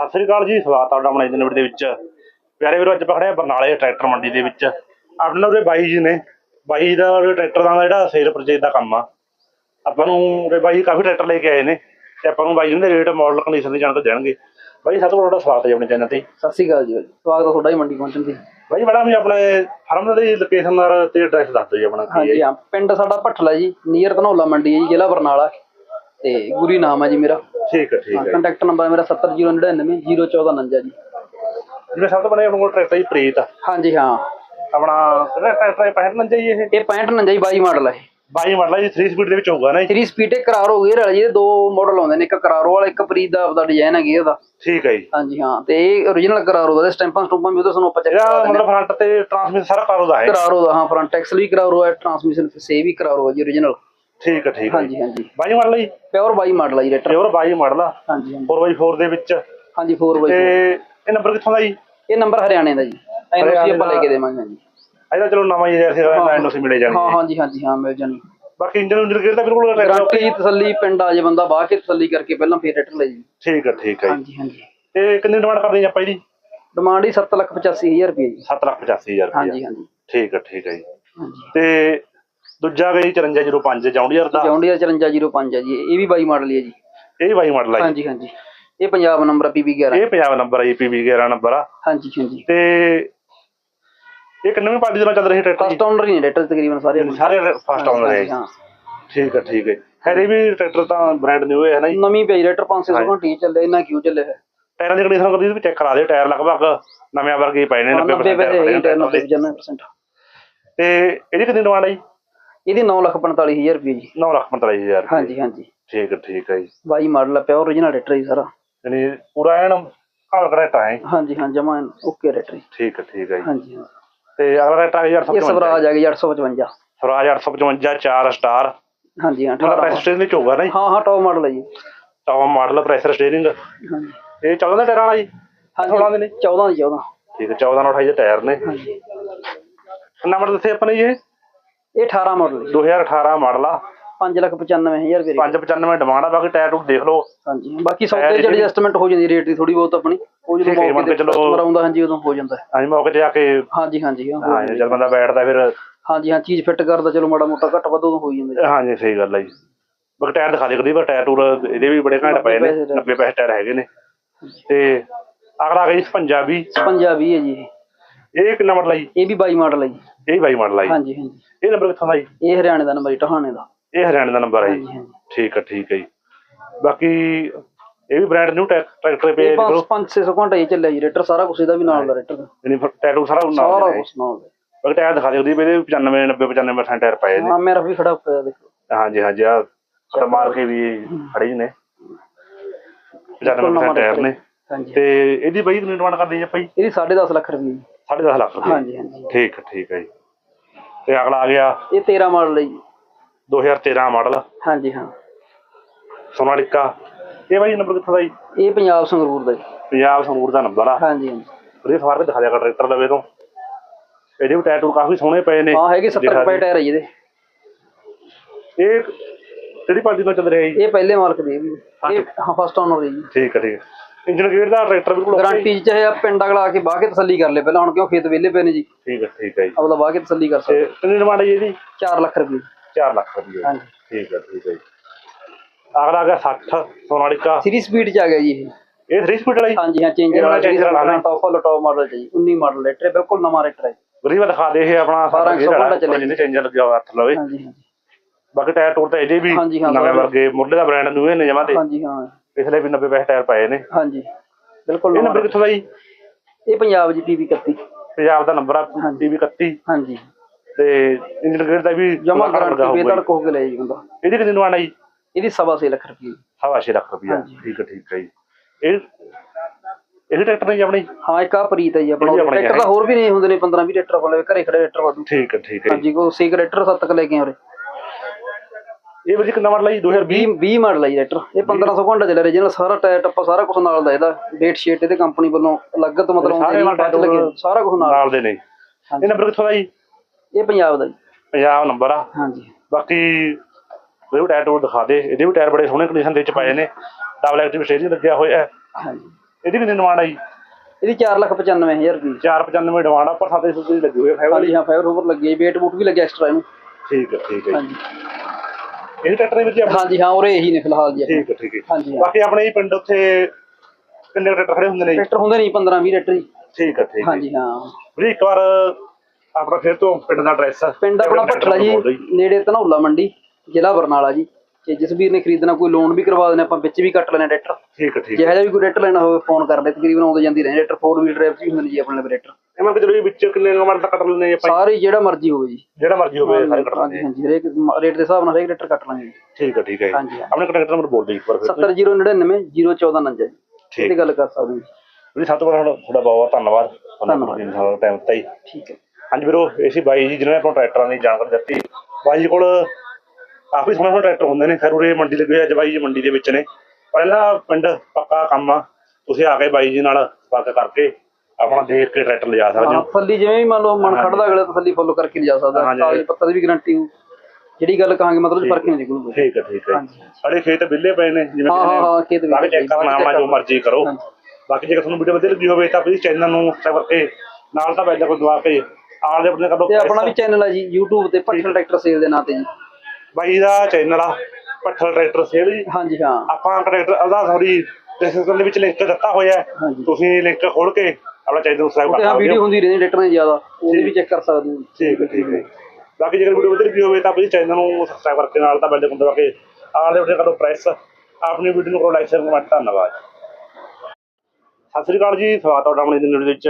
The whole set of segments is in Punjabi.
ਸਤਿ ਸ੍ਰੀ ਅਕਾਲ ਜੀ ਸਵਾਗਤ ਤੁਹਾਡਾ ਆਪਣਾ ਇਸ ਦਿਨ ਦੇ ਵਿੱਚ। ਪਿਆਰੇ ਵੀਰੋ ਅੱਜ ਪਖੜਿਆ ਬਰਨਾਲੇ ਟਰੈਕਟਰ ਮੰਡੀ ਦੇ ਵਿੱਚ। ਆਪਣੇ ਨਾਲ ਬਾਈ ਜੀ ਨੇ ਬਾਈ ਦਾ ਉਰੇ ਟਰੈਕਟਰ ਦਾ ਜਿਹੜਾ ਸੇਲ ਪਰਚੇਜ ਦਾ ਕੰਮ ਆ। ਆਪਾਂ ਨੂੰ ਉਰੇ ਬਾਈ ਕਾਫੀ ਟਰੈਕਟਰ ਲੈ ਕੇ ਆਏ ਨੇ ਤੇ ਆਪਾਂ ਨੂੰ ਬਾਈ ਜੀ ਦੇ ਰੇਟ ਮਾਡਲ ਕੰਡੀਸ਼ਨ ਦੀ ਜਾਣਕਾਰੀ ਦੇਣਗੇ। ਬਾਈ ਸਭ ਤੋਂ ਤੁਹਾਡਾ ਸਵਾਗਤ ਹੈ ਜੀ ਆਪਣੇ ਚੈਨਲ ਤੇ। ਸਤਿ ਸ਼੍ਰੀ ਅਕਾਲ ਜੀ। ਸਵਾਗਤ ਹੈ ਤੁਹਾਡਾ ਹੀ ਮੰਡੀ ਪਹੁੰਚਣ ਦੀ ਬਾਈ ਬੜਾ ਵੀ ਆਪਣੇ ਫਰਮ ਦੀ ਲੋਕੇਸ਼ਨ ਦਾ ਤੇ ਐਡਰੈਸ ਦੱਸ ਦਿਓ ਜੀ ਆਪਣਾ ਕੀ ਹੈ ਹਾਂਜੀ ਹਾਂ ਪਿੰਡ ਸਾਡਾ ਭੱਠਲਾ ਜੀ ਨੀਅਰ ਧਨੌਲਾ ਮੰਡੀ ਹੈ ਜੀ ਜ਼ਿਲ੍ਹਾ ਬਰਨਾਲਾ। ਤੇ ਗੁਰੀ ਨਾਮ ਹੈ ਜੀ ਮੇਰਾ। ਠੀਕ ਹੈ ਠੀਕ ਹੈ ਕੰਟੈਕਟ ਨੰਬਰ ਮੇਰਾ 70999 01449 ਜੀ। ਜਿਵੇਂ ਸਭ ਤੋਂ ਬਣੇ ਆਪਣੇ ਕੋਲ ਟਰੈਕਟਰ ਜੀ ਪ੍ਰੀਤ ਆ। ਹਾਂਜੀ ਹਾਂ। ਆਪਣਾ ਕਿਹੜਾ ਟਰੈਕਟਰ ਹੈ 65 ਨੰਜਾ ਜੀ ਇਹ? ਇਹ 6549 ਜੀ 22 ਮਾਡਲ ਹੈ 22 ਮਾਡਲ ਹੈ ਜੀ 3 ਸਪੀਡ ਦੇ ਵਿੱਚ ਹੋਊਗਾ ਨਾ ਜੀ। 3 ਸਪੀਡ ਤੇ ਕਰਾਰੋ ਗੇਅਰ ਵਾਲਾ ਜੀ ਇਹਦੇ ਦੋ ਮਾਡਲ ਆਉਂਦੇ ਨੇ ਇੱਕ ਕਰਾਰੋ ਵਾਲਾ ਇੱਕ ਪ੍ਰੀਤ ਦਾ ਆਪਦਾ ਡਿਜ਼ਾਈਨ ਹੈ ਗੇਅਰ ਦਾ ਠੀਕ ਹੈ ਜੀ। ਹਾਂਜੀ ਹਾਂ ਤੇ ਇਹ origignal ਕਰਾਰੋ ਦਾ ਸਟੈਂਪਾਂ ਸਟੂਪਾਂ ਵੀ ਉਹਦੇ ਸਾਨੂੰ ਆਪਾਂ ਚੈੱਕ ਇਹਦਾ ਕਰਾ ਦਿੰਦੇ ਮਤਲਬ ਫਰੰਟ ਤੇ ਟਰਾਂਸਮਿਸ਼ਨ ਸਾਰਾ ਕਾਰੋ ਦਾ ਹੈ। ਕਰਾਰੋ ਦਾ ਹਾਂ ਫਰੰਟ ਐਕਸਲ ਵੀ ਕਰਾਰੋ ਹੈ ਟਰਾਂਸਮਿਸ਼ਨ ਸੇ ਵੀ ਕਰਾਰੋ ਹੈ ਜੀ origignal ਠੀਕ ਹੈ ਠੀਕ ਹੈ ਹਾਂਜੀ ਹਾਂਜੀ। 22 ਮਾਡਲ ਹੈ ਜੀ? ਪਿਓਰ 22 ਮਾਡਲ ਹੈ ਜੀ ਰੇਟਰ ਪਿਓਰ 22 ਮਾਡਲ ਆ? ਹਾਂਜੀ ਹਾਂਜੀ। 4x4 ਦੇ ਵਿੱਚ? ਹਾਂਜੀ 4 ਤੇ ਬਾਈ ਇਹ ਨੰਬਰ ਕਿੱਥੋਂ ਦਾ ਜੀ? ਇਹ ਨੰਬਰ ਹਰਿਆਣੇ ਦਾ ਜੀ। ਐਨਓਸੀ ਆਪਾਂ ਲੈ ਕੇ ਦੇਵਾਂਗੇ ਹਾਂਜੀ। ਇਹਦਾ ਚਲੋ ਨਵਾਂ ਹੀ ਜੈਸੇ ਐਨਓਸੀ ਮਿਲੇ ਹਾਂ ਜਾਣਗੇ ਹਾਂਜੀ ਹਾਂਜੀ ਹਾਂ ਮਿਲ ਜਾਣੀ ਬਾਕੀ ਇੰਜਨ ਉਂਜਨ ਗੇਅਰ ਤਾਂ ਬਿਲਕੁਲ ਆ। ਗਾਰੰਟੀ ਤਸੱਲੀ ਪਿੰਡ ਆ ਜੇ ਬੰਦਾ ਬਾਹ ਕੇ ਤਸੱਲੀ ਕਰਕੇ ਪਹਿਲਾਂ ਫੇਰ ਰੇਟਰ ਲੈ ਜੀ ਠੀਕ ਹੈ ਠੀਕ ਹੈ ਜੀ। ਹਾਂਜੀ ਹਾਂਜੀ। ਤੇ ਕਿੰਨੀ ਡਿਮਾਂਡ ਕਰਦੇ ਜੀ ਆਪਾਂ ਇਹਦੀ ਡਿਮਾਂਡ ਹੀ 7,85,000 ਰੁਪਏ ਜੀ। 785000 ਹਾਂਜੀ ਰੁਪਏ। ਹਾਂਜੀ ਠੀਕ ਹੈ ਠੀਕ ਹੈ ਜੀ। ਹਾਂਜੀ। ਤੇ ਦੂਜਾ ਗਈ 5405 ਜੌਂਡੀਅਰ ਦਾ। ਜੌਂਡੀਆ 5405 ਹੈ ਜੀ ਇਹ ਵੀ 22 ਮਾਡਲ ਹੀ ਹੈ ਜੀ। ਇਹ 22 ਮਾਡਲ ਆ ਜੀ। ਹਾਂਜੀ ਹਾਂਜੀ। ਇਹ ਪੰਜਾਬ ਨੰਬਰ ਪੀਬੀ 11 ਇਹ ਪੰਜਾਬ ਨੰਬਰ ਆ ਜੀ ਪੀਵੀ 11 ਨੰਬਰ ਆ। ਹਾਂਜੀ ਹਾਂਜੀ। ਤੇ ਇਹ ਕਿੰਨਵੀਂ ਪਾਰਟੀ ਦੇ ਨਾਲ ਚੱਲ ਰਹੀ ਟਰੈਕਟਰ ਫਸਟ ਓਨਰ ਹੀ ਨੇ ਰੇਟਰ ਤਕਰੀਬਨ ਸਾਰੇ ਜੀ? ਸਾਰੇ ਫਸਟ ਆਉਂਦੇ ਹਾਂਜੀ, ਨੇ ਹਾਂ ਠੀਕ ਹੈ ਠੀਕ ਹੈ। ਹੈਰੇ ਵੀ ਟਰੈਕਟਰ ਤਾਂ ਬ੍ਰਾਂਡ ਨਿਊ ਹੈ ਨਾ ਜੀ? ਨਵੀਂ ਪਈ ਰੇਟਰ 500 ਘੰਟੀ ਚੱਲੇ ਇਹਨਾਂ ਕਿਉਂ ਚੱਲੇ ਹੈ ਟਾਇਰਾਂ ਦੀ ਕੰਡੀਸ਼ਨ ਕਰੀ ਵੀ ਚੈੱਕ ਕਰਾ ਦਿਓ ਟਾਇਰ ਲਗਭਗ ਨਵੇਂ ਵਰਗੇ ਹੀ ਪਏ ਨੇ 90 90% ਪੈਸੇ ਹੈਗੇ ਟਾਇਰ ਟਾਇਰ ਪਏ ਨੇ। 90% ਤੇ ਇਹਦੀ ਕਿੰਨੀ ਡਿਮਾਂਡ ਹੈ ਜੀ? ਇਹਦੀ 9,45,000 ਰੁਪਏ ਜੀ। 9 ਲੱਖ 45000 ਹਾਂਜੀ ਹਾਂਜੀ। ਠੀਕ ਹੈ ਠੀਕ ਹੈ ਜੀ। 22 ਮਾਡਲ ਹੈ ਪਿਓਰ origignal ਰੇਟਰ ਹੀ ਸਾਰਾ। ਯਾਨੀ ਪੂਰਾ ਐਨ ਕਾਲ ਕਰੇਟਾ ਹੈ। ਹਾਂਜੀ ਹਾਂ ਜਮਾ ਓਕੇ ਰੇਟਰ ਹੀ ਠੀਕ ਹੈ ਠੀਕ ਹੈ ਜੀ। ਹਾਂਜੀ ਹਾਂ। ਤੇ ਅਗਲਾ ਰੇਟ ਆ ਗਿਆ ਇਹ 855 ਸਵਰਾਜ ਆ ਗਈ 855 ਸਵਰਾਜ 855 4 ਸਟਾਰ। ਹਾਂਜੀ ਹਾਂ ਮਤਲਬ 18 ਪ੍ਰੈਸ ਸਟੇਰਿੰਗ ਵਿੱਚ ਹੋਊਗਾ ਨਾ ਜੀ? ਹਾਂ ਹਾਂ ਟੌਪ ਮਾਡਲ ਹੈ ਜੀ। ਟਾਪ ਮਾਡਲ ਪ੍ਰੈਸ਼ਰ ਸਟੇਰਿੰਗ ਹਾਂਜੀ। ਇਹ 14 ਦੇ ਟਾਇਰਾਂ ਵਾਲਾ ਜੀ? ਹਾਂਜੀ 16 ਦੇ ਨੇ? 14 ਦੀ 14 ਠੀਕ ਹੈ 14 ਨਾਲ 28 ਦੇ ਟਾਇਰ ਨੇ। ਹਾਂਜੀ। ਨੰਬਰ ਦੱਸੇ ਆਪਾਂ ਨੇ ਜੀ ਇਹ? ਇਹ 18 ਮਾਡਲ ਹੈ 2018 ਮਾਡਲ ਆ 595000 ਰੁਪਏ 595 ਡਿਮਾਂਡ ਆ ਬਾਕੀ ਟਾਇਰ ਟੂਰ ਦੇਖ ਲਓ ਹਾਂਜੀ ਬਾਕੀ ਸੌਦੇ ਚ ਐਡਜਸਟਮੈਂਟ ਹੋ ਜਾਂਦੀ ਰੇਟ ਦੀ ਥੋੜੀ ਬਹੁਤ ਆਪਣੀ ਉਹ ਜਦੋਂ ਮੌਕੇ ਤੇ। ਕਸਟਮਰ ਆਉਂਦਾ ਹਾਂਜੀ ਉਦੋਂ ਹੋ ਜਾਂਦਾ। ਹਾਂਜੀ ਮੌਕੇ ਤੇ ਆ ਕੇ ਹਾਂਜੀ ਹਾਂਜੀ ਹਾਂ, ਜਾਂਦਾ। ਬੰਦਾ ਬੈਠਦਾ ਫਿਰ ਹਾਂਜੀ ਹਾਂ ਚੀਜ਼ ਫਿੱਟ ਕਰਦਾ ਚਲੋ ਮਾੜਾ ਮੋਟਾ ਘੱਟ ਵੱਧ ਉਦੋਂ ਹੋ ਜਾਂਦਾ। ਹਾਂਜੀ ਸਹੀ ਗੱਲ ਹੈ ਜੀ ਬਾਕੀ ਟਾਇਰ ਦਿਖਾ ਦੇ ਕਦੀ ਪਰ ਟਾਇਰ ਟੂਰ ਇਹਦੇ ਵੀ ਬੜੇ ਘੈਂਟ ਪਏ ਨੇ ਪੈਸੇ ਦਾ। 90 ਪੈਸੇ ਟਾਇਰ ਹੈਗੇ ਨੇ ਤੇ ਅਗਲਾ ਆ ਗਿਆ ਜੀ ਪੰਜਾਬੀ ਪੰਜਾਬੀ ਹੈ ਜੀ। ਇਹ ਕਿੰਨਾ ਮਾਡਲ ਹੈ ਜੀ ਇਹ ਵੀ 22 ਮਾਡਲ ਹੈ ਜੀ ਇਹ ਬਾਈ ਮਾਡਲ ਹੈ ਜੀ। ਹਾਂਜੀ ਹਾਂਜੀ। ਇਹ ਨੰਬਰ ਕਿੱਥੋਂ ਦਾ ਜੀ? ਇਹ ਹਰਿਆਣੇ ਦਾ ਨੰਬਰ ਟਹਾਣੇ ਦਾ। ਇਹ ਹਰਿਆਣੇ ਦਾ ਨੰਬਰ ਹੈ ਜੀ। ਹਾਂਜੀ ਠੀਕ ਹੈ ਠੀਕ ਹੈ ਜੀ। ਬਾਕੀ ਇਹ ਵੀ ਬ੍ਰਾਂਡ ਨਿਊ ਟਰੈਕਟਰ ਪਏ ਇਹ ਦੇਖ। ਲਓ 500 ਘੰਟਾ ਹੀ ਚੱਲਿਆ ਜੀ ਰੇਟਰ ਸਾਰਾ ਕੁਝ ਇਹਦਾ ਵੀ ਨਾਲ ਦਾ ਰੇਟਰ। ਦਾ ਯਾਨੀ ਟੈਟੂ ਸਾਰਾ ਨਾਲ ਸਾਰਾ। ਕੁਝ ਨਾਲ ਦਾ। ਬਾਕੀ ਟਾਇਰ ਦਿਖਾ ਦਿਓ ਉਹਦੀ ਵੀ ਇਹਦੇ 95 90 95% ਟਾਇਰ ਪਏ ਨੇ। ਹਾਂ ਮੇਰਾ ਵੀ ਖੜਾ ਹੋਇਆ ਦੇਖੋ। ਹਾਂਜੀ ਹਾਂਜੀ ਆ ਕਟ ਮਾਰ ਕੇ ਵੀ ਖੜੀ ਨੇ। 95% ਟਾਇਰ ਨੇ। ਹਾਂਜੀ। ਤੇ ਇਹਦੀ ਬਾਈ ਕਿੰਨੀ ਡਿਮਾਂਡ ਕਰਦੇ ਜੀ ਆਪਾਂ ਜੀ? ਇਹਦੀ 10.5 ਲੱਖ ਰੁਪਏ। ਜੀ। 10.5 ਲੱਖ ਰੁਪਏ। ਹਾਂਜੀ ਹਾਂਜੀ। ਠੀਕ ਹੈ ਠੀਕ ਹੈ ਜੀ। ਤੇ ਅਗਲਾ ਆ ਗਿਆ ਇਹ 13 ਮਾਡਲ ਹੈ ਜੀ। 2013 ਮਾਡਲ ਹਾਂਜੀ ਹਾਂ। ਸੋਨਾਲਿਕਾ। ਇਹ ਬਾਈ ਨੰਬਰ ਕਿੱਥੋਂ ਦਾ ਜੀ? ਇਹ ਪੰਜਾਬ ਸੰਗਰੂਰ ਦਾ ਜੀ। ਪੰਜਾਬ ਸੰਗਰੂਰ ਦਾ ਨੰਬਰ ਆ। ਹਾਂਜੀ ਹਾਂਜੀ। ਉਹਦੇ ਸਵਾਰ ਕੇ ਦਿਖਾ ਦਿਆ ਕਰ ਟਰੈਕਟਰ ਲਵੇ ਤੋਂ। ਇਹਦੇ ਵੀ ਟਾਇਰ ਟੂਰ ਕਾਫੀ ਸੋਹਣੇ ਪਏ ਨੇ। ਹਾਂ ਹੈਗੇ 70 ਦਿਖਾ ਰੁਪਏ ਟਾਇਰ ਹੈ ਜੀ ਇਹਦੇ। ਇਹ ਕਿਹੜੀ ਪਾਰਟੀ ਨਾਲ ਚੱਲ ਰਿਹਾ ਜੀ? ਇਹ ਪਹਿਲੇ ਮਾਲਕ ਦੇ ਵੀ ਇਹ ਹਾਂ ਫਸਟ ਓਨਰ ਜੀ। ਠੀਕ ਹੈ ਠੀਕ ਹੈ। ਇੰਜਨ ਗੇਅਰ ਦਾ ਟਰੈਕਟਰ ਬਿਲਕੁਲ okay ਗਾਰੰਟੀ ਚ ਚਾਹੇ ਆ ਪਿੰਡ ਅਗਲਾ ਆ ਕੇ ਬਾਹ ਕੇ ਤਸੱਲੀ ਕਰ ਲੈ ਪਹਿਲਾਂ ਹੁਣ ਕਿਉਂ ਖੇਤ ਵਿਹਲੇ ਪਏ ਨੇ ਜੀ? ਠੀਕ ਹੈ ਠੀਕ ਹੈ ਜੀ। ਆਪਦਾ ਬਾਹ ਕੇ ਤਸੱਲੀ ਕਰ ਸਕਦੇ। ਤੇ ਕਿੰਨੀ ਡਿਮਾਂਡ ਹੈ ਜੀ ਇਹਦੀ? 4 ਲੱਖ ਰੁਪਏ। 4 ਲੱਖ ਰੁਪਏ। ਹਾਂਜੀ। ਠੀਕ ਹੈ ਠੀਕ ਹੈ ਜੀ। ਅਗਲਾ ਆ ਗਿਆ 60 ਸੋਨਾਲਿਕਾ 3 ਸਪੀਡ ਚ ਆ ਗਿਆ ਜੀ ਇਹ। ਇਹ 3 ਸਪੀਡ ਵਾਲਾ ਜੀ? ਹਾਂਜੀ ਹਾਂ ਚੇਂਜਰ ਇਹ ਵਾਲਾ ਵਾਲਾ changer ਵਾਲਾ ਨਾ। ਟੌਪ ਫੁੱਲ ਟੌਪ ਮਾਡਲ ਜੀ 19 ਮਾਡਲ ਹੈ ਬਿਲਕੁਲ ਨਵਾਂ ਰੇਟਰ ਹੈ ਗਰੀਬ ਦਿਖਾ ਦੇ ਇਹ ਆਪਣਾ ਬਾਰਾਂ ਸੌ ਘੰਟਾ ਚੱਲੇ। ਜਿਹਨੇ ਚੇਂਜਰ ਲੱਗਿਆ ਹੋਇਆ ਹੱਥ ਲਵੇ ਹਾਂਜੀ ਬਾਕੀ ਟਾਇਰ ਟੂਰ ਤਾਂ ਇਹਦੇ ਵੀ ਹਾਂਜੀ, ਹਾਂ, ਨਵੇਂ ਸਾਰੇ। ਵਰਗੇ ਮੁੱਢਲੇ ਦਾ ਬ੍ਰਾਂਡ ਨਿਊ ਨੇ ਜਮਾਂ ਤੇ ਹਾਂਜੀ ਹਾਂ। ਪਿਛਲੇ ਵੀ 90 ਪੈਸੇ ਟਾਇਰ ਪਏ ਨੇ। ਹਾਂਜੀ। ਬਿਲਕੁਲ ਇਹ ਨੰਬਰ ਕਿੱਥੋਂ ਦਾ ਜੀ? ਇਹ ਪੰਜਾਬ ਜੀ ਪੀਵੀ 31 ਪੰਜਾਬ ਦਾ ਨੰਬਰ ਆ। PB 31 ਹਾਂਜੀ। ਤੇ ਇੰਜਨ ਗੇਅਰ ਦਾ ਵੀ ਜਮਾ ਗਾਰੰਟੀ। ਬੇਤੜਕ ਹੋ ਕੇ ਲੈ ਜੀ ਬੰਦਾ। ਇਹਦੀ ਕਿੰਨੀ ਜੀ? ਇਹਦੀ ਸਵਾ ਛੇ ਲੱਖ ਰੁਪਏ ਸਵਾ ਛੇ ਲੱਖ ਰੁਪਇਆ ਹਾਂਜੀ। ਠੀਕ ਹੈ ਠੀਕ ਹੈ ਜੀ। ਇਹ ਇਹ ਟਰੈਕਟਰ ਨੇ ਜੀ ਆਪਣੀ? ਹਾਂ ਇੱਕ ਆ ਪ੍ਰੀਤ ਹੈ ਜੀ ਆਪਣਾ। ਟਰੈਕਟਰ। ਤਾਂ ਹੋਰ ਵੀ ਨਹੀਂ ਹੁੰਦੇ ਨੇ 15 20 ਟਰੈਕਟਰ ਵਾਲੇ ਘਰੇ ਖੜੇ ਟਰੈਕਟਰ ਵਾਧੂ ਠੀਕ ਹੈ ਠੀਕ ਹੈ ਹਾਂਜੀ ਕੋ ਸੀਕ੍ਰੇਟਰ ਸੱਤ ਕ ਲੈ ਕੇ ਆਉਰੇ ਇਹ ਵੀ ਕਿੰਨਾ ਮਾਡਲ ਹੈ ਜੀ 2020 20 20 ਮਾਡਲ ਹੈ ਜੀ ਟਰੈਕਟਰ ਇਹ 1500 ਘੰਟਾ ਚੱਲਿਆ ਰੀਜਨਲ ਸਾਰਾ ਟਾਇਰ ਟੱਪਾ ਸਾਰਾ ਕੁਝ ਨਾਲ ਦਾ ਇਹਦਾ। ਡੇਟ ਸ਼ੀਟ ਇਹਦੇ ਕੰਪਨੀ ਵੱਲੋਂ ਅਲੱਗ ਤੋਂ ਮਤਲਬ ਸਾਰੇ ਨਾਲ 'ਚ ਲੱਗੇ ਟਾਇਰ ਸਾਰਾ ਕੁਝ ਨਾਲ। ਨਾਲ ਦੇ ਨੇ। ਇਹ ਨੰਬਰ ਕਿੱਥੋਂ ਦਾ ਜੀ? ਇਹ ਪੰਜਾਬ ਦਾ ਜੀ। ਪੰਜਾਬ ਨੰਬਰ ਆ। ਹਾਂਜੀ। ਬਾਕੀ ਇਹ ਟਾਇਰ ਟੂਰ ਦਿਖਾ ਦੇ। ਇਹਦੇ ਵੀ ਟਾਇਰ ਬੜੇ ਸੋਹਣੇ ਕੰਡੀਸ਼ਨ ਦੇ ਵਿੱਚ ਪਏ ਨੇ। ਡਬਲ ਐਕਟਿਵ ਸਟੇਰਿੰਗ ਲੱਗਿਆ ਹੋਇਆ ਹੈ। ਹਾਂਜੀ। ਇਹਦੀ ਕਿੰਨੀ ਡਿਮਾਂਡ ਆਈ ਇਹਦੀ 495000 ਰੁਪਏ 495 ਡਿਮਾਂਡ ਆ ਪਰ 700 ਦੀ ਲੱਗੀ ਹੋਈ ਹੈ ਫਾਈਬਰ ਹਾਂ ਫਾਈਬਰ ਹੋਰ ਲੱਗੀ ਹੈ ਵੇਟ ਬੂਟ ਵੀ ਲੱਗਿਆ ਐਕਸਟਰਾ ਇਹਨੂੰ। ਠੀਕ ਹੈ ਠੀਕ ਹੈ ਹਾਂਜੀ। ਇਹ ਟਰੈਕਟਰ ਦੇ ਵਿੱਚ ਹੀ ਆਪਣਾ ਹਾਂਜੀ ਹਾਂ ਉਰੇ ਇਹੀ ਨੇ ਫਿਲਹਾਲ ਜੀ। ਠੀਕ ਹੈ ਠੀਕ ਹੈ। ਹਾਂਜੀ ਹਾਂ। ਬਾਕੀ ਆਪਣੇ ਹੀ ਪਿੰਡ ਉੱਥੇ ਕਿੰਨੇ ਟਰੈਕਟਰ ਖੜੇ ਹੁੰਦੇ ਨੇ ਜੀ? ਟਰੈਕਟਰ ਹੁੰਦੇ ਨਹੀਂ 15 20 ਟਰੈਕਟਰ ਜੀ। ਠੀਕ ਹੈ ਠੀਕ ਹੈ। ਹਾਂਜੀ ਹਾਂ। ਵੀਰੇ ਇੱਕ ਵਾਰ ਆਪਣਾ ਫਿਰ ਤੋਂ ਪਿੰਡ ਦਾ ਐਡਰੈਸ ਪਿੰਡ ਆਪਣਾ ਭੱਠਲਾ ਜੀ ਨੇੜੇ ਧਨੌਲਾ ਮੰਡੀ ਜ਼ਿਲ੍ਹਾ ਬਰਨਾਲਾ ਜੀ। ਤੇ ਜਿਸ ਵੀਰ ਨੇ ਖਰੀਦਣਾ ਕੋਈ ਲੋਨ ਵੀ ਕਰਵਾ ਦੇਣਾ ਆਪਾਂ ਵਿੱਚ ਵੀ ਕੱਟ ਲੈਣਾ ਟਰੈਕਟਰ। ਠੀਕ ਹੈ ਠੀਕ ਹੈ। ਜਿਹੋ ਜਿਹਾ ਵੀ ਕੋਈ ਟਰੈਕਟਰ ਲੈਣਾ ਹੋਵੇ ਫੋਨ ਕਰ ਲੈ ਤਕਰੀਬਨ ਆਉਂਦੇ ਜਾਂਦੀ ਰਹੇ ਟਰੈਕਟਰ 4 ਵੀਲ ਡਰਾਈਵ ਵੀ ਹੁੰਦੇ ਨੇ ਜੀ ਆਪਣੇ ਟਰੈਕਟਰ। ਇਹ ਮੈਂ ਕਿਹਾ ਵਿੱਚ ਕਿੰਨੇ ਨੰਬਰ ਤੱਕ ਕੱਟ ਲੈਣੇ ਆਪਾਂ ਸਾਰੇ ਜਿਹੜਾ ਮਰਜ਼ੀ ਹੋਵੇ ਜੀ। ਜਿਹੜਾ ਮਰਜ਼ੀ ਹੋਵੇ ਸਾਰੇ ਕੱਟ ਲੈਣੇ ਹਾਂਜੀ ਹਾਂਜੀ ਹਰੇਕ ਰੇਟ ਦੇ ਹਿਸਾਬ ਨਾਲ ਹਰੇਕ ਟਰੈਕਟਰ ਕੱਟ ਲਾਂਗੇ ਜੀ। ਠੀਕ ਹੈ ਠੀਕ ਹੈ ਹਾਂਜੀ, ਹਾਂ। ਆਪਣੇ ਕੰਟੈਕਟ ਨੰਬਰ ਬੋਲ ਦਿਓ ਇੱਕ ਵਾਰ ਫਿਰ 70099 01449 ਜੀ ਠੀਕ। ਇਹਦੀ ਗੱਲ ਕਰ ਸਕਦੇ ਹਾਂ ਜੀ। ਵੀਰੇ ਸਭ ਤੋਂ ਪਹਿਲਾਂ ਤੁਹਾਡਾ ਬਹੁਤ ਬਹੁਤ ਧੰਨਵਾਦ। ਤੁਹਾਨੂੰ ਧੰਨਵਾਦ। ਤਿੰਨ ਸਾਲ ਦਾ ਟਾਈਮ ਦਿੱਤਾ ਜੀ। ਠੀਕ ਹੈ। ਹਾਂਜੀ ਵੀਰੋ ਇਹ ਸੀ ਬਾਈ ਜੀ ਜਿਨ੍ਹਾਂ ਨੇ ਆਪਾਂ ਨੂੰ ਟਰੈਕਟਰਾਂ ਦੀ ਜਾਣਕਾਰੀ ਦਿੱਤੀ। ਬਾਈ ਜੀ ਕੋਲ ਕਾਫੀ ਸੋਹਣੇ ਸੋਹਣੇ ਟਰੈਕਟਰ ਹੁੰਦੇ ਨੇ। ਖੈਰ ਉਰੇ ਮੰਡੀ ਲੱਗੀ ਹੋਈ ਅੱਜ ਬਾਈ ਜੀ ਮੰਡੀ ਦੇ ਵਿੱਚ ਨੇ। ਪਹਿਲਾ ਪਿੰਡ ਪੱਕਾ ਕੰਮ ਆ। ਤੁਸੀਂ ਆ ਕੇ ਬਾਈ ਜੀ ਨਾਲ ਸੰਪਰਕ ਕਰਕੇ ਆਪਣਾ ਦੇਖ ਕੇ ਟਰੈਕਟਰ ਲਿਜਾ ਸਕਦੇ ਹਾਂ। ਹੋ ਥੱਲੀ ਜਿਵੇਂ ਵੀ ਮੰਨ ਲਓ ਮਨ ਖੜਦਾ ਅਗਲੇ ਤਸੱਲੀ ਫੁੱਲ ਕਰਕੇ ਲਿਜਾ ਸਕਦਾ। ਹਾਂਜੀ। ਕਾਗਜ਼ ਪੱਤਰ ਦੀ ਵੀ ਗਾਰੰਟੀ ਜਿਹੜੀ ਗੱਲ ਕਹਾਂਗੇ ਮਤਲਬ ਫ਼ਰਕ ਨਹੀਂ ਨਿਕਲੂਗਾ ਠੀਕ ਹੈ ਠੀਕ ਹੈ। ਹਾਂਜੀ। ਸਾਡੇ ਖੇਤ ਬਿੱਲੇ ਪਏ ਨੇ ਜਿਵੇਂ ਹਾਂ ਹਾਂ ਹਾਂ ਖੇਤ ਬਾਕੀ ਚੈੱਕ ਕਰਨਾ ਆਪਣਾ ਜੋ ਮਰਜ਼ੀ ਕਰੋ। ਹਾਂਜੀ। ਬਾਕੀ ਜੇ ਤੁਹਾਨੂੰ ਵੀਡੀਓ ਵਧੀਆ ਲੱਗੀ ਹੋਵੇ ਤਾਂ ਪਲੀਜ਼ ਚੈਨਲ ਨੂੰ ਸਬਸਕ੍ਰਾਈਬ ਕਰਕੇ ਨਾਲ ਤਾਂ ਬੈਲ ਦਬਾ ਕੇ ਆਲ ਦੇ ਆਪਣੇ ਕਰ ਤੇ ਆਪਣਾ ਵੀ ਚੈਨਲ ਹੈ ਜੀ YouTube ਤੇ ਪੱਠਲ ਟਰੈਕਟਰ ਸੇਲ ਦੇ ਨਾਂ ਤੇ ਜੀ। ਬਾਈ ਦਾ ਚੈਨਲ ਆ ਪੱਠਲ ਟਰੈਕਟਰ ਸੇਲ ਜੀ। ਹਾਂਜੀ ਹਾਂ। ਆਪਾਂ ਟਰੈਕਟਰ ਉਹਦਾ ਸੌਰੀ ਡਿਸਕ੍ਰਿਪਸ਼ਨ ਦੇ ਵਿੱਚ ਲਿੰਕ ਦਿੱਤਾ ਹੋਇਆ ਹੈ। ਹਾਂਜੀ। ਤੁਸੀਂ ਲਿੰਕ ਖੋਲ ਕੇ ਆਪਣਾ ਚੈਨਲ ਨੂੰ ਸਬਸਕ੍ਰਾਈਬ ਉਹ ਕਰ ਤੇ ਹਾਂ ਸਕਦੇ ਵੀਡੀਓ ਹੁੰਦੀ ਰਹਿੰਦੀ ਟਰੈਕਟਰਾਂ ਦੀ ਜ਼ਿਆਦਾ ਉਹਦੀ ਵੀ ਚੈੱਕ ਕਰ ਸਕਦੇ ਹੋ। ਠੀਕ ਹੈ ਠੀਕ ਹੈ ਬਾਕੀ ਜੇਕਰ ਵੀਡੀਓ ਵਧੀਆ ਲੱਗੀ ਹੋਵੇ ਤਾਂ ਪਲੀਜ਼ ਚੈਨਲ ਨੂੰ ਸਬਸਕ੍ਰਾਈਬ ਕਰਕੇ ਨਾਲ ਤਾਂ ਬੈਲ ਆਈਕਨ ਦਬਾ ਕੇ ਆਲ ਦੇ ਉੱਤੇ ਕਰੋ ਪ੍ਰੈਸ ਆਪਣੀ ਵੀਡੀਓ ਨੂੰ ਕਰੋ ਲਾਈਕ ਸ਼ੇਅਰ ਕਮੈਂਟ ਧੰਨਵਾਦ। ਸਤਿ ਸ੍ਰੀ ਅਕਾਲ ਜੀ ਸਵਾਗਤ ਹੈ ਤੁਹਾਡਾ ਆਪਣੀ ਦਿਨ ਦੇ ਵਿੱਚ।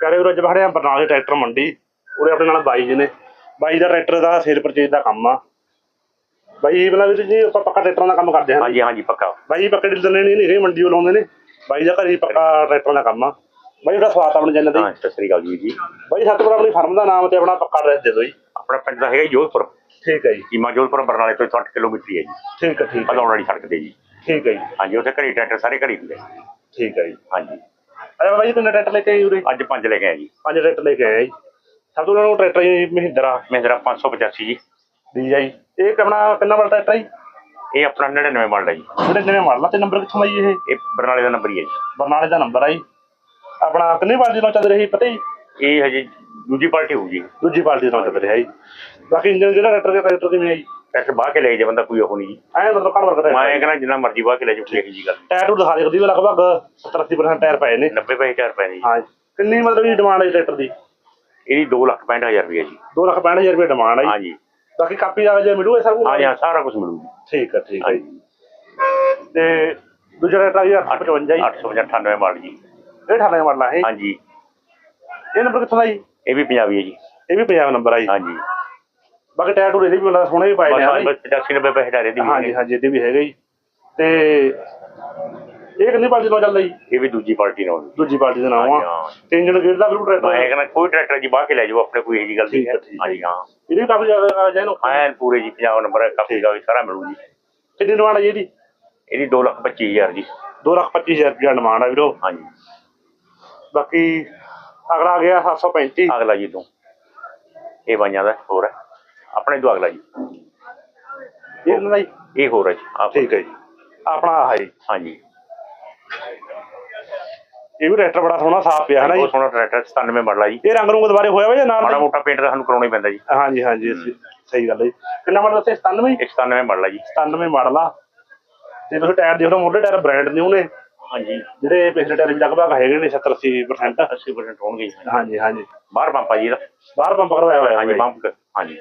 ਪਿਆਰੇ ਵੀਰੋ ਅੱਜ ਬਖੜੇ ਆ ਬਰਨਾਲੇ ਟਰੈਕਟਰ ਮੰਡੀ। ਉਰੇ ਆਪਣੇ ਨਾਲ ਬਾਈ ਜੀ ਨੇ। ਬਾਈ ਦਾ ਟਰੈਕਟਰ ਦਾ ਸੇਲ ਪਰਚੇਜ ਦਾ ਕੰਮ ਆ। ਬਾਈ ਮਤਲਬ ਵੀਰ ਜੀ ਆਪਾਂ ਪੱਕਾ ਟਰੈਕਟਰਾਂ ਦਾ ਕੰਮ ਕਰਦੇ ਹਾਂ ਹਾਂਜੀ ਹਾਂਜੀ ਪੱਕਾ। ਬਾਈ ਜੀ ਪੱਕੇ ਡੀਲਰ ਨੇ ਨਹੀਂ ਨਹੀਂ ਮੰਡੀ ਵੱਲ ਆਉਂਦੇ ਨੇ। ਬਾਈ ਦਾ ਘਰੇ ਹੀ ਪੱਕਾ ਟਰੈਕਟਰਾਂ ਦਾ ਕੰਮ ਆ। ਬਾਈ ਉਹਦਾ ਸਵਾਗਤ ਆ ਆਪਣੇ ਚੈਨਲ ਤੇ। ਹਾਂ ਸਤਿ ਸ੍ਰੀ ਅਕਾਲ ਜੀ ਜੀ। ਬਾਈ ਪਰ ਆਪਣੀ ਫਰਮ ਦਾ ਨਾਮ ਤੇ ਆਪਣਾ ਪੱਕਾ ਐਡਰੈਸ ਦੇ ਦਿਓ ਜੀ। ਆਪਣਾ ਪਿੰਡ ਦਾ ਹੈਗਾ ਜੀ ਜੋਧਪੁਰ। ਠੀਕ ਹੈ ਜੀ। ਕੀਮਾ ਜੋਧਪੁਰ ਬਰਨਾਲੇ ਤੋਂ 60 ਕਿਲੋਮੀਟਰ ਹੀ ਹੈ ਜੀ। ਠੀਕ ਹੈ ਠੀਕ ਹੈ। ਵਾਲੀ ਸੜਕ ਤੇ ਜੀ। ਠੀਕ ਹੈ ਜੀ। ਹਾਂਜੀ ਉੱਥੇ ਘੜੀ ਟਰੈਕਟਰ ਸਾਰੇ ਘੜੀ ਹੁੰਦੇ ਠੀਕ ਹੈ ਜੀ। ਹਾਂਜੀ। ਅਰੇ ਬਾਈ ਕਿੰਨੇ ਟਰੈਕਟਰ ਲੈ ਕੇ ਆਏ ਉਰੇ? ਅੱਜ ਪੰਜ ਲੈ ਕੇ ਆਏ ਜੀ। ਪੰਜ ਟਰੈਕਟਰ ਲੈ ਕੇ ਆਏ ਜੀ। ਸਭ ਤੋਂ ਉਹਨਾਂ ਨੂੰ ਟਰੈਕਟਰ ਜੀ ਮਹਿੰਦਰਾ। ਮਹਿੰਦਰਾ 585 ਜੀ। ਦੀ ਜਾਈ ਇਹ ਆਪਣਾ ਕਿੰਨਾ ਵਾਲਾ ਟਰੈਕਟਰ ਹੈ ਜੀ? ਇਹ ਆਪਣਾ 99 ਮਾਡਲ ਹੈ ਜੀ। ਜਿਹੜੇ ਜਿਵੇਂ ਮਾਡਲ ਤੇ ਨੰਬਰ ਕਿੱਥੋਂ ਆਈ ਇਹ? ਇਹ ਬਰਨਾਲੇ ਦਾ ਨੰਬਰ ਹੀ ਹੈ ਜੀ। ਬਰਨਾਲੇ ਦਾ ਨੰਬਰ ਆ ਜੀ। ਆਪਣਾ ਕਿੰਨੀ ਪਾਰਟੀ ਨਾਲ ਚੱਲ ਰਹੀ ਪਤਾ ਜੀ ਇਹ ਹਜੇ ਦੂਜੀ ਪਾਰਟੀ ਹੋਊ ਜੀ। ਦੂਜੀ ਪਾਰਟੀ ਨਾਲ ਚੱਲ ਰਿਹਾ ਜੀ ਬਾਕੀ ਇੰਜਨ ਜਿਹੜਾ ਟਰੈਕਟਰ ਦਾ ਟਰੈਕਟਰ ਕਿਵੇਂ ਆਈ। ਟਰੈਕਟਰ ਬਾਹ ਕੇ ਲੈ ਜੇ ਬੰਦਾ ਕੋਈ ਉਹ ਨਹੀਂ ਐਂ ਮਤਲਬ ਘੱਟ ਵਰਗਾ ਮੈਂ ਇਹ ਕਹਿੰਦਾ ਜਿੰਨਾ ਮਰਜ਼ੀ ਬਾਹ ਕੇ ਲੈ ਕੋਈ ਇਹੋ ਜੀ ਗੱਲ। ਟਾਇਰ ਟੂ ਦਿਖਾ ਦੇ ਕਦੀ ਲਗਭਗ 70 80% ਟਾਇਰ ਪਏ ਨੇ। 90 ਪੈਸੇ ਚਾਰ ਪਏ ਨੇ ਹਾਂ। ਕਿੰਨੀ ਮਤਲਬ ਦੀ ਡਿਮਾਂਡ ਹੈ ਟਰੈਕਟਰ ਦੀ? ਇਹਦੀ 2 ਲੱਖ 65000 ਰੁਪਏ ਜੀ। 2 ਲੱਖ 65000 ਰੁਪਏ ਡਿਮਾਂਡ ਹੈ ਜੀ। ਬਾਕੀ ਕਾਪੀ ਆ ਜੇ ਮਿਲੂ ਇਹ ਸਭ ਕੁਝ ਹਾਂਜੀ ਹਾਂ ਸਾਰਾ ਕੁਝ ਮਿਲੂ ਜੀ। ਠੀਕ ਹੈ ਠੀਕ ਹੈ ਤੇ ਦੂਜਾ ਟਰੈਕਟਰ ਜੀ 855 ਜੀ। 898 ਮਾਡਲ ਜੀ। ਇਹ 98 ਮਾਡਲ ਹੈ। ਹਾਂਜੀ। ਇਹ ਨੰਬਰ ਕਿੱਥੋਂ ਦਾ ਜੀ? ਇਹ ਵੀ ਪੰਜਾਬੀ ਹੈ ਜੀ। ਇਹ ਵੀ ਪੰਜਾਬ ਨੰਬਰ ਆ ਜੀ। ਹਾਂਜੀ। ਬਾਕੀ ਟਾਇਰ ਟੂਰ ਇਹਦੇ ਵੀ ਮਤਲਬ ਸੋਹਣੇ ਪਾਏ ਨੇ ਬਸ 85 90 ਪੈਸੇ ਡਾਰੇ ਦੀ? ਹਾਂਜੀ ਹਾਂਜੀ ਇਹਦੇ ਵੀ ਹੈਗੇ ਜੀ। ਤੇ ਇਹ ਕਿੰਨੀ ਪਾਰਟੀ ਨਾਲ ਚੱਲਦਾ ਜੀ? ਇਹ ਵੀ ਦੂਜੀ ਪਾਰਟੀ ਨਾਲ। ਦੂਜੀ ਪਾਰਟੀ ਦਾ ਨਾਮ ਆ। ਹਾਂ। ਤੇ ਇੰਜਨ ਗੇਅਰ ਦਾ ਵੀ ਟਰੈਕਟਰ ਮੈਂ ਕਹਿੰਦਾ ਕੋਈ ਟਰੈਕਟਰ ਜੀ ਬਾਹ ਕੇ ਲੈ ਜਾਓ ਆਪਣੇ ਕੋਈ ਇਹੋ ਜੀ ਗੱਲ ਨਹੀਂ ਹੈ, ਹੈ ਹੈ। ਹਾਂਜੀ ਹਾਂ। ਇਹਦੇ ਵੀ ਕਾਫੀ ਜ਼ਿਆਦਾ ਜਾਇਨ ਐਨ ਪੂਰੇ ਜੀ ਪੰਜਾਬ ਨੰਬਰ ਕਾਫੀ ਦਾ ਵੀ ਸਾਰਾ ਮਿਲੂ ਜੀ। ਕਿੰਨੀ ਡਿਮਾਂਡ ਹੈ ਜੀ ਇਹਦੀ? ਇਹਦੀ 2 ਲੱਖ 25000 ਜੀ। 2 ਲੱਖ 25000 ਰੁਪਏ ਡਿਮਾਂਡ ਆ ਵੀਰੋ। ਹਾਂਜੀ। ਬਾਕੀ ਅਗਲਾ ਗਿਆ 735 ਅਗਲਾ ਜੀ ਤੋਂ। ਇਹ ਬਾਈਆਂ ਦਾ ਹੋਰ ਹੈ। ਆਪਣੇ ਤੋਂ ਅਗਲਾ ਜੀ। ਇਹ ਜੀ ਇਹ ਹੋਰ ਹੈ ਜੀ ਆਪ ਠੀਕ ਹੈ ਜੀ। ਆਪਣਾ ਆਹ ਹੈ ਜੀ। ਹਾਂਜੀ। ਇਹ ਵੀ ਟਰੈਕਟਰ ਬੜਾ ਸੋਹਣਾ ਸਾਫ਼ ਪਿਆ ਹੈ ਨਾ ਜੀ? ਬਹੁਤ ਸੋਹਣਾ ਟਰੈਕਟਰ 97 ਮਾਡਲ ਆ ਜੀ। ਇਹ ਰੰਗ ਰੂੰਗ ਦੁਬਾਰੇ ਹੋਇਆ ਵਾ ਜਾਂ ਨਾਲ ਮਾੜਾ? ਮੋਟਾ ਪੇਂਟ ਤਾਂ ਸਾਨੂੰ ਕਰਾਉਣਾ ਹੀ ਪੈਂਦਾ ਜੀ। ਹਾਂਜੀ ਹਾਂਜੀ ਅਸੀਂ- ਸਹੀ ਗੱਲ ਹੈ ਜੀ। ਕਿੰਨਾ ਮਾਡਲ ਦੱਸਿਆ 97 ਇਹ 97 ਮਾਡਲ ਆ ਜੀ। 97 ਮਾਡਲ ਆ। ਤੇ ਤੁਸੀਂ ਟਾਇਰ ਦੇਖ ਲਓ ਮੋਢੇ ਟਾਇਰ ਬ੍ਰਾਂਡ ਨਿਊ ਨੇ। ਹਾਂਜੀ। ਜਿਹੜੇ ਪਿਛਲੇ ਵੀ ਲਗਭਗ ਹੈਗੇ ਨੇ 70 80% 80% ਹੋਣਗੇ ਜੀ। ਹਾਂਜੀ ਹਾਂਜੀ। ਬਾਹਰ ਪੰਪ ਆ ਜੀ ਇਹਦਾ। ਬਾਹਰ ਪੰਪ ਕਰਵਾਇਆ ਹੋਇਆ ਹਾਂਜੀ ਪੰਪ ਹਾਂਜੀ।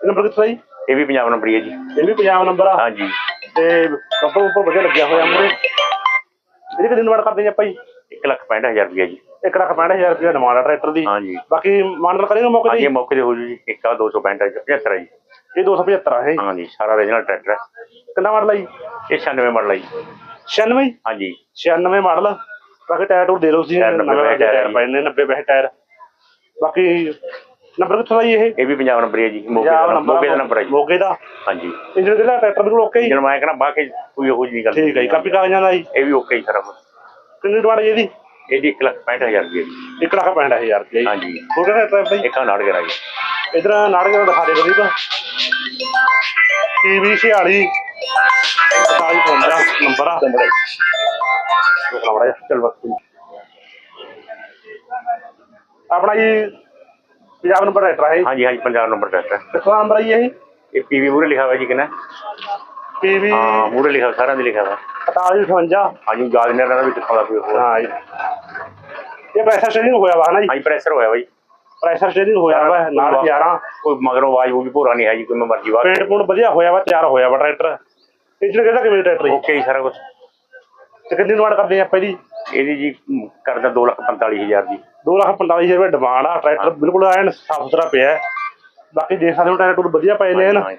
ਨੰਬਰ ਕਿੱਥੋਂ ਜੀ ਇਹ ਵੀ ਪੰਜਾਬ ਨੰਬਰ ਹੀ ਹੈ ਜੀ। ਇਹ ਵੀ ਪੰਜਾਬ ਨੰਬਰ ਆ? ਹਾਂਜੀ। ਤੇ ਬੰਪਰ ਉੱਪਰ ਵਧੀਆ ਲੱਗਿਆ ਹੋਇਆ ਮੂਰੇ ਇਹਦੀ ਕਿੰਨੀ ਡਿਮਾਂਡ ਕਰਦੇ ਜੀ ਆਪਾਂ ਜੀ? 1 ਲੱਖ 65000 ਰੁਪਏ ਜੀ। 1 ਲੱਖ 65000 ਰੁਪਏ ਡਿਮਾਂਡ ਆ ਟਰੈਕਟਰ ਦੀ। ਹਾਂਜੀ। ਬਾਕੀ ਮਾਡਲ ਕਰੇਗਾ ਮੌਕੇ ਹਾਂਜੀ ਤੇ ਇਹ ਮੌਕੇ ਤੇ ਹੋ ਜੂ ਜੀ। ਇੱਕ ਆ 265 ਹੈ 75 ਹੈ ਜੀ ਇਹ 275 ਆ ਇਹ? ਹਾਂਜੀ ਸਾਰਾ ਰੀਜਨਲ ਟਰੈਕਟਰ ਹੈ ਕਿੰਨਾ ਮਾਡਲ ਆ ਜੀ? ਇਹ 96 ਮਾਡਲ ਹੈ ਜੀ। 96 ਹਾਂਜੀ। 96 ਮਾਡਲ। ਬਾਕੀ ਟਾਇਰ ਟੂਰ ਦੇ ਲਓ ਤੁਸੀਂ ਟਾਇਰ ਨਵੇਂ ਪੈਸੇ ਟਾਇਰ ਪਏ ਨੇ 90 ਪੈਸੇ ਟਾਇਰ। ਬਾਕੀ ਨੰਬਰ ਕਿੱਥੋਂ ਦਾ ਜੀ ਇਹ? ਇਹ ਵੀ ਪੰਜਾਬ ਨੰਬਰ ਹੈ ਜੀ ਮੋਗੇ ਦਾ ਮੋਗੇ ਦਾ ਨੰਬਰ ਹੈ ਜੀ। ਮੋਗੇ ਦਾ? ਹਾਂਜੀ। ਇੰਜਨ ਜਿਹੜਾ ਟਰੈਕਟਰ ਬਿਲਕੁਲ ਓਕੇ ਜੀ? ਜਨ ਮੈਂ ਕਹਿੰਦਾ ਬਾਕੀ ਕੋਈ ਉਹ ਜਿਹੀ ਗੱਲ ਠੀਕ ਹੈ ਜੀ ਕਾਪੀ ਕਾਗਜ਼ਾਂ ਦਾ ਜੀ? ਇਹ ਵੀ ਓਕੇ ਹੀ ਸਾਰਾ। ਕਿੰਨੀ ਡਿਮਾਂਡ ਹੈ ਜੀ ਇਹਦੀ? ਇਹਦੀ 1 ਲੱਖ 65000 ਰੁਪਏ ਜੀ 1 ਲੱਖ 65000 ਰੁਪਏ ਜੀ। ਹਾਂਜੀ। ਹੋਰ ਕਿਹੜਾ ਟਰੈਕਟਰ ਜੀ? ਇੱਕ ਨਾੜ ਕਰਾ ਜੀ। ਇਧਰ ਨਾੜਕੇ ਦਿਖਾ ਦੇ ਕਰੀ ਤਾਂ ਟੀਵੀ 46 47 ਨੰਬਰ ਆ। ਰੁਕਣਾ ਮੜਾ ਚੱਲ ਬਸ। ਤੂੰ। ਆਪਣਾ ਜੀ ਪੰਜਾਬ ਨੰਬਰ ਟਰੈਕਟਰ ਹੈ ਹਾਂਜੀ ਹਾਂਜੀ ਪੰਜਾਬ ਨੰਬਰ ਕਿੱਥੋਂ ਦਾ ਨੰਬਰ ਹੈ ਇਹ? ਇਹ ਪੀਵੀ ਮੂਰੇ ਲਿਖਾ ਹੋਇਆ ਜੀ ਕਿਨਾ? ਪੀਵੀ ਹਾਂ ਮੂਰੇ ਲਿਖਾ ਸਾਰਿਆਂ ਦੇ ਲਿਖਿਆ ਹੋਇਆ। 4158 ਹਾਂਜੀ ਨਹੀਂ ਰਹਿਣਾ ਵੀ ਕਿੱਥੋਂ ਦਾ ਕੋਈ ਹੋਰ। ਹਾਂ ਜੀ। ਇਹ ਪ੍ਰੈਸ਼ਰ ਸਟੇਰਿੰਗ ਹੋਇਆ ਵਾ ਨਾ ਜੀ? ਹਾਂਜੀ ਪ੍ਰੈਸ਼ਰ ਹੋਇਆ ਬਾਈ ਪ੍ਰੈਸ਼ਰ ਸਟੇਰਿੰਗ ਹੋਇਆ ਵਾ ਨਾਲ 11 ਕੋਈ ਮਗਰੋਂ ਆਵਾਜ਼ ਹੋਊਗੀ ਭੋਰਾ ਨਹੀਂ ਹੈ ਜੀ ਕੋਈ ਮਰਜ਼ੀ ਆਵਾਜ਼। ਪੇਂਟ ਪੂੰਟ ਵਧੀਆ ਹੋਇਆ ਵਾ ਤਿਆਰ ਹੋਇਆ ਵਾ ਟਰੈਕਟਰ। ਇੰਜਨ ਕਿਹਦਾ ਕਿਵੇਂ ਟਰੈਕਟਰ ਜੀ ਓਕੇ ਜੀ ਸਾਰਾ ਕੁਝ ਤੇ ਕਿੰਨੀ ਡਿਮਾਂਡ ਕਰਦੇ ਆ ਆਪਾਂ ਇਹਦੀ? ਇਹਦੀ ਜੀ ਮ, ਕਰਦਾ 245000 ਦੀ। 245000 ਰੁਪਏ ਡਿਮਾਂਡ ਆ ਟਰੈਕਟਰ ਬਿਲਕੁਲ ਐਨ ਸਾਫ਼ ਸੁਥਰਾ ਪਿਆ ਹੈ। ਬਾਕੀ ਦੇਖ ਸਕਦੇ ਹੋ ਟਾਇਰ ਟੂਰ ਵਧੀਆ ਪਏ ਨੇ ਨਾ। ਹਾਂਜੀ।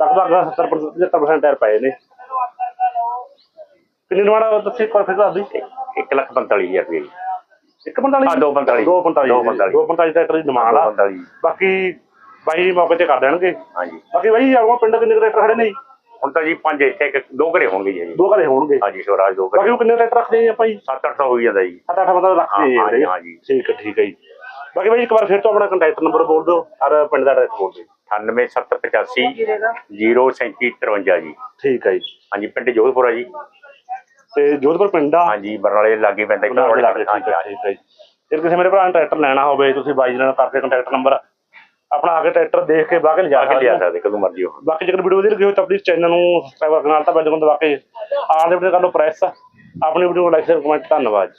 ਲਗਭਗ 70% 75% ਟਾਇਰ ਪਏ ਨੇ। ਕਿੰਨੀ ਡਿਮਾਂਡ ਦੱਸੀ ਕਰ ਫਿਰ ਦੱਸਦੀ ਇੱਕ ਲੱਖ 45000 ਰੁਪਏ ਜੀ। 145 ਹਾਂ, ਦੋ ਪੰਤਾਲੀ। 245 ਦੋ ਪੰਤਾਲੀ। 245 ਟਰੈਕਟਰ ਦੀ ਡਿਮਾਂਡ ਆ। 245 ਬਾਕੀ ਬਾਈ ਮੌਕੇ ਤੇ ਕਰ ਦੇਣਗੇ। ਹਾਂਜੀ। ਬਾਕੀ ਬਾਈ ਆਪਾਂ ਪਿੰਡ ਕਿੰਨੇ ਕੁ ਟਰੈਕਟਰ ਖੜੇ ਨੇ ਜੀ? ਹੁਣ ਤਾਂ ਜੀ ਪੰਜ ਇੱਥੇ ਇੱਕ ਦੋ ਘਰੇ ਹੋਣਗੇ ਜੀ। ਦੋ ਘਰੇ ਹੋਣਗੇ? ਹਾਂਜੀ ਸ਼ੋਰਾਜ ਦੋ ਬਾਕੀ ਘਰੇ ਉਹ ਕਿੰਨੇ ਟਰੈਕਟਰ ਰੱਖਦੇ ਆ ਆਪਾਂ ਜੀ? 7-8 ਤਾਂ ਹੋ ਹੀ ਜਾਂਦਾ ਜੀ। ਸੱਤ ਅੱਠ ਬੰਦਾ ਰੱਖਦੇ ਹਾਂ, ਆ ਹਾਂਜੀ, ਜੀ ਹਾਂਜੀ। ਠੀਕ ਹੈ ਠੀਕ ਹੈ ਜੀ। ਬਾਕੀ ਬਾਈ ਇੱਕ ਵਾਰ ਫਿਰ ਤੋਂ ਆਪਣਾ ਕੰਟੈਕਟ ਨੰਬਰ ਬੋਲ ਦਿਓ ਔਰ ਪਿੰਡ ਦਾ ਐਡਰੈਸ ਬੋਲ ਦਿਓ। 9875 03753 ਜੀ। ਠੀਕ ਹੈ ਜੀ। ਹਾਂਜੀ ਪਿੰਡ ਜੋਧਪੁਰਾ ਜੀ। ਤੇ ਜੋਧਪੁਰ ਪਿੰਡ ਆ? ਹਾਂਜੀ ਬਰਨਾਲੇ ਲਾਗੇ ਪੈਂਦਾ ਉਹਨਾਂ ਦੇ ਲਾਗੇ ਠੀਕ ਹੈ ਜੀ। ਜੇ ਕਿਸੇ ਮੇਰੇ ਭਰਾ ਨੇ ਟਰੈਕਟਰ ਲੈਣਾ ਹੋਵੇ ਤੁਸੀਂ ਬਾਈ ਜੀ ਨਾਲ ਕਰਕੇ ਕੰਟੈਕਟ ਨੰਬਰ ਆਪਣਾ ਆ ਕੇ ਟਰੈਕਟਰ ਦੇਖ ਕੇ ਬਾਹਰ ਲਿਜਾ ਕੇ ਲਿਆ ਸਕਦੇ ਕਦੋਂ ਮਰਜ਼ੀ ਹੋ ਬਾਕੀ ਜੇਕਰ ਵੀਡੀਓ ਵਧੀਆ ਲੱਗੀ ਹੋਵੇ ਤਾਂ ਪਲੀਜ਼ ਚੈਨਲ ਨੂੰ ਸਬਸਕ੍ਰਾਈਬ ਕਰਨ ਨਾਲ ਤਾਂ ਬੈਲ ਦਬਾ ਕੇ ਆਲ ਦੇ ਵੀਡੀਓ ਕਰ ਲਓ ਪ੍ਰੈਸ ਆਪਣੀ ਵੀਡੀਓ ਨੂੰ ਲਾਈਕ ਸ਼ੇਅਰ ਕਮੈਂਟ ਧੰਨਵਾਦ।